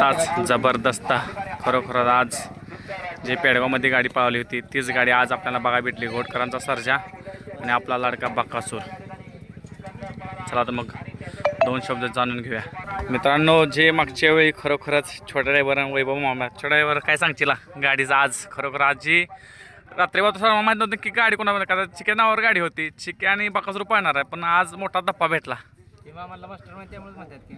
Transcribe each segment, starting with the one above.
तास जबरदस्त खरोखर आज जे पेडगावमध्ये गाडी पावली होती तीच गाडी आज आपल्याला बघा भेटली. घोटकरांचा सर्जा आणि आपला लाडका बक्कासूर चला तर मग दोन शब्द जाणून घेऊया. मित्रांनो जे मागच्या वेळी खरोखरच छोट्या ड्रायव्हर वैभव मामा छोट्या ड्रायव्हर काय सांगतील गाडीचा आज खरोखर आज जी रात्री सर्व माहीत नव्हतं की गाडी कोणावर का चिके नावावर गाडी होती. चिके आणि बकासूर पाहणार आहे पण आज मोठा धप्पा भेटला. मला मास्टर माहिती म्हणतात की.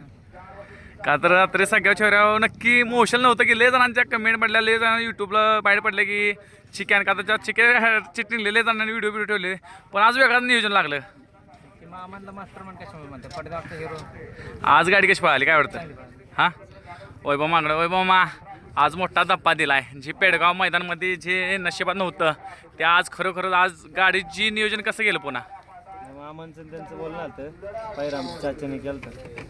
का तर रात्री सगळ्या छोऱ्यावर नक्की मोशन नव्हतं की लय जणांच्या कमेंट पडल्या लय जण यूट्यूबला बाहेर पडले की चिकन का त्याच्या चिकन चिटिंगले लय जणांनी व्हिडिओ व्हिडिओ ठेवले पण आज वेगळं नियोजन लागलं. मास्टर कशामुळे म्हणतात? हिरो आज गाडी कशी पळाली काय वाटतं? हां? वैभव मागडं वैभव मा आज मोठा धप्पा दिला आहे जी पेडगाव मैदानमध्ये जे नशिबात नव्हतं ते आज खरोखर आज गाडीची नियोजन कसं गेलं पुन्हा? मामांचं त्यांचं बोलणं आलं पैराम चाच्याने केलं तर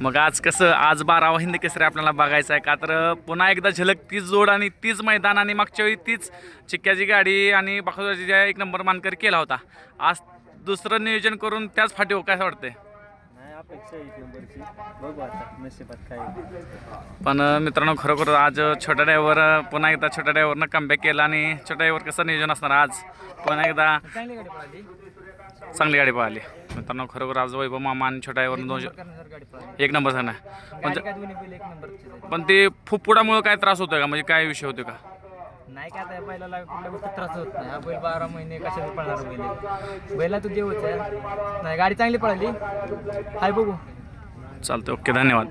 मग आज कसं आज बारावा हिंद केसरी आपल्याला बघायचं आहे का? तर पुन्हा एकदा झलक तीच जोड आणि तीच मैदान आणि मागच्या वेळी तीच चिक्क्याची गाडी आणि बाखुराची एक नंबर मानकर केला होता. आज दुसरं नियोजन करून त्याच फाटीवर काय वाटतंय? पण मित्रांनो खरोखर आज छोट्या ड्रायव्हर पुन्हा एकदा छोट्या ड्रायव्हरनं कमबॅक केला आणि छोट्या ड्रायव्हर कसं नियोजन असणार आज? पुन्हा एकदा चांगली गाडी पळाली मित्रांनो खरोखर आज वैभव मामा आणि छोट्या ड्रायव्हरनं दोनशे एक नंबर झाला. पण आहेत. पण ते फुफुडामुळे काय त्रास होतोय का? म्हणजे काय विषय होतो का? नाही काय बैलाला कुठल्या गोष्टी त्रास होत नाही. हा बैल बारा महिने कशाला पळणार बैल. बैला तू देवच आहे. नाही गाडी चांगली पळाली. हाय बघू. चालतं ओके धन्यवाद.